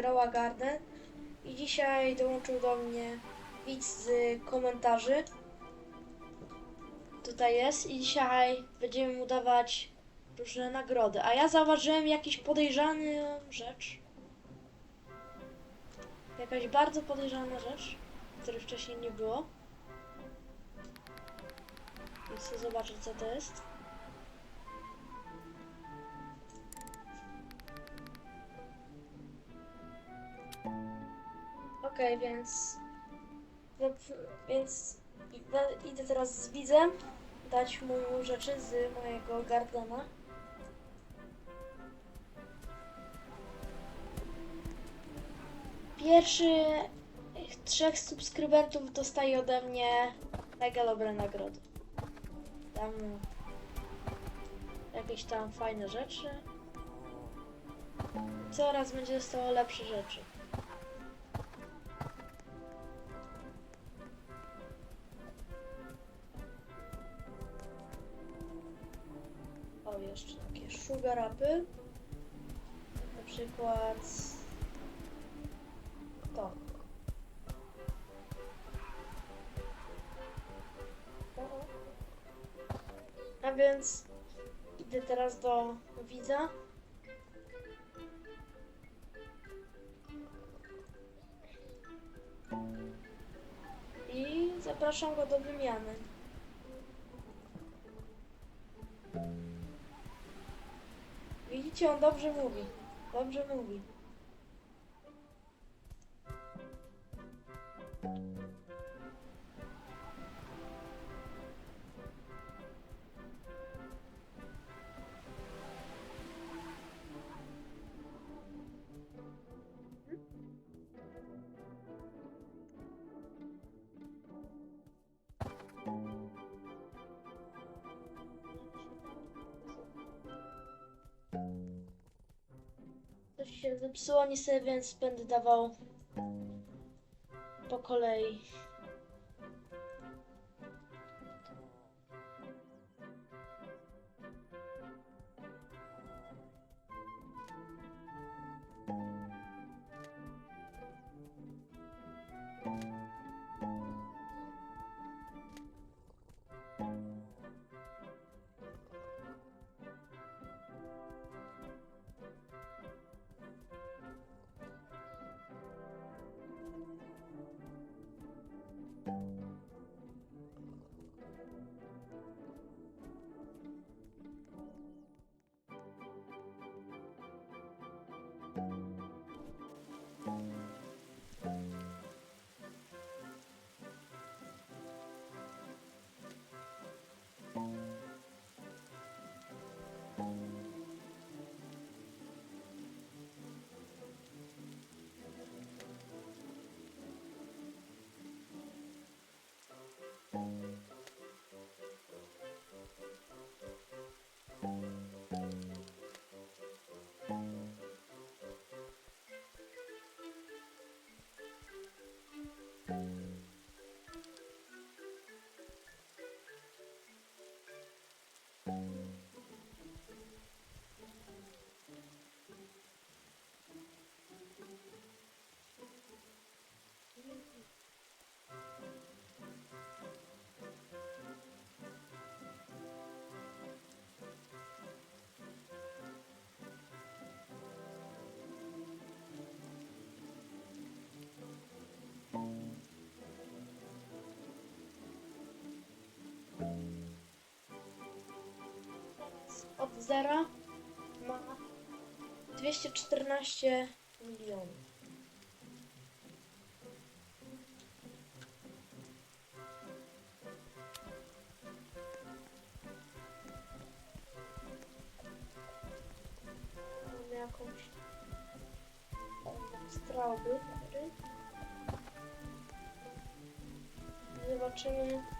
grała Garden i dzisiaj dołączył do mnie widz z komentarzy. Tutaj jest i dzisiaj będziemy mu dawać różne nagrody. A ja zauważyłem jakiś podejrzany rzecz. Jakaś bardzo podejrzana rzecz, której wcześniej nie było. Chcę zobaczyć co to jest. Okej, więc... no, Więc idę- teraz z widzem dać mu rzeczy z mojego Gardena. Pierwszy trzech subskrybentów dostaje ode mnie mega dobre nagrody. Mu jakieś tam fajne rzeczy. Coraz będzie dostało lepsze rzeczy. Jeszcze takie sugar. Na przykład to. A więc idę teraz do widza. I zapraszam go do wymiany. Widzicie, on dobrze mówi. Dobrze mówi. Się zepsuło niestety, więc będę dawał po kolei. Zera ma 214 milionów. Jakąś strałby. Zobaczymy.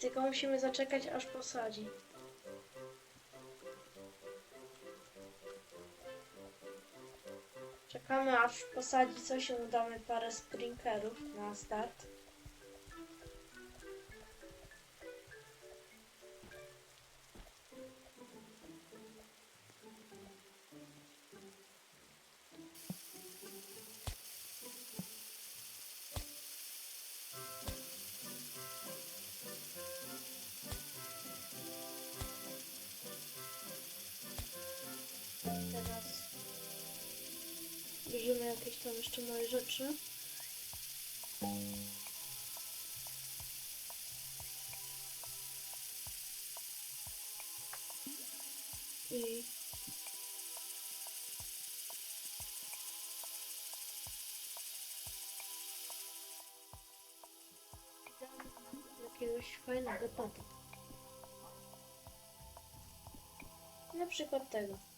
Tylko musimy zaczekać, aż posadzi. Czekamy, aż posadzi coś i damy parę sprinkerów na start. Bierzemy jakieś tam jeszcze moje rzeczy. I jakiegoś fajnego pata. Na przykład tego.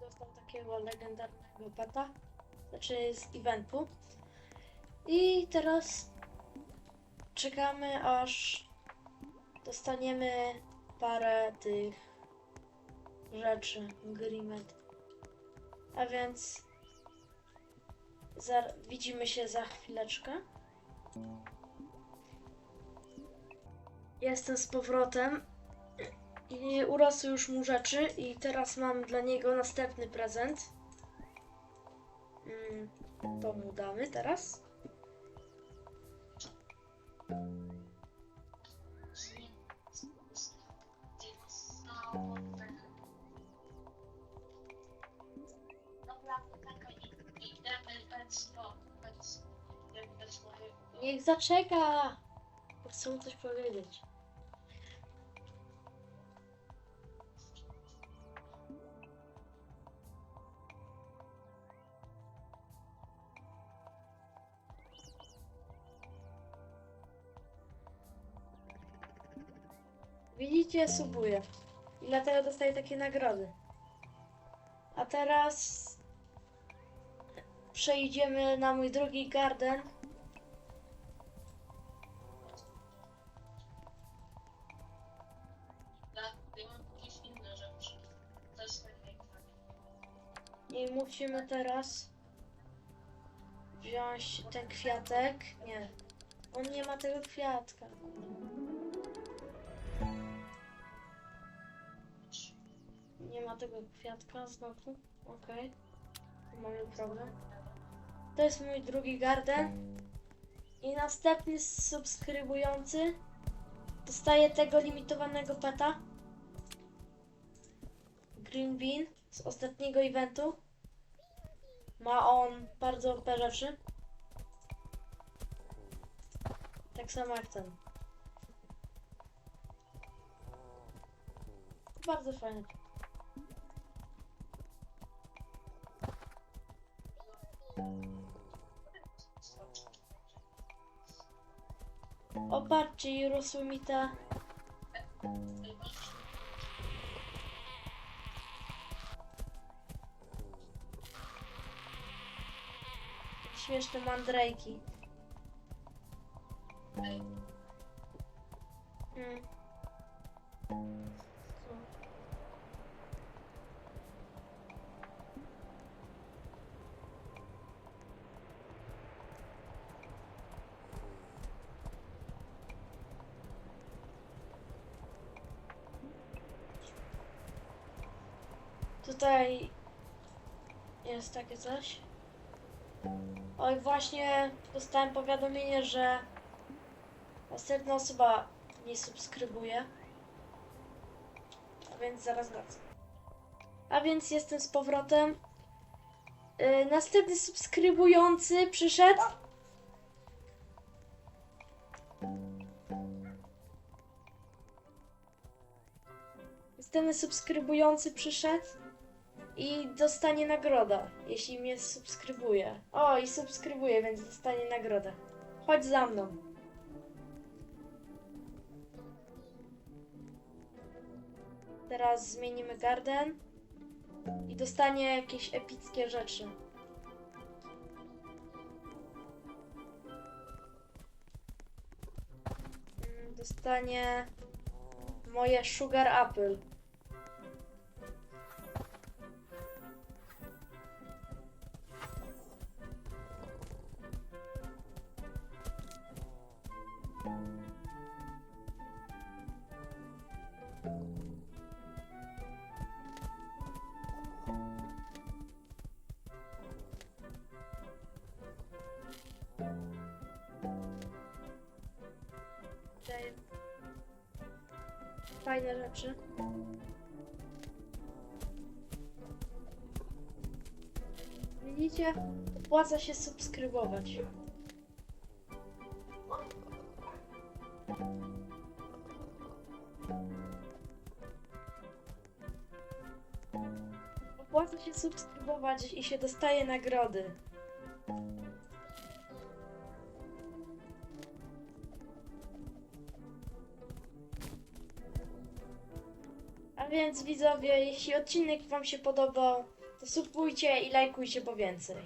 Dostał takiego legendarnego peta, znaczy z eventu. I teraz czekamy aż dostaniemy parę tych rzeczy, agreement. A więc za, widzimy się za chwileczkę. Jestem z powrotem. I urosły już mu rzeczy i teraz mam dla niego następny prezent. Mm, to mu damy teraz. Zaczeka! Bo Chcę mu coś powiedzieć. Widzicie, subuję. I dlatego dostaję takie nagrody. A teraz przejdziemy na mój drugi garden. Musimy teraz wziąć ten kwiatek. Nie. On nie ma tego kwiatka. Nie ma tego kwiatka znowu. Okej. Tu Mamy problem. To jest mój drugi garden. I następny subskrybujący dostaje tego limitowanego peta. Green Bean z ostatniego eventu. Ma on bardzo OP rzeczy. Tak samo jak ten. Bardzo fajny. O, patrzcie, i urosły mi te... Śmieszne mandrajki. Mm. Co? Tutaj jest takie coś. Oj, właśnie dostałem powiadomienie, że następna osoba nie subskrybuje. A więc zaraz wracam. A więc jestem z powrotem. Yy, następny subskrybujący przyszedł. Następny subskrybujący przyszedł i dostanie nagrodę, jeśli mnie subskrybuje. O, i subskrybuje, więc dostanie nagrodę. Chodź za mną. Teraz zmienimy garden i dostanie jakieś epickie rzeczy. Mm, Dostanie moje Sugar Apple. Fajne rzeczy. Widzicie? Opłaca się subskrybować. Opłaca się subskrybować i się dostaje nagrody. Więc widzowie, jeśli odcinek Wam się podobał, to subujcie i lajkujcie po więcej.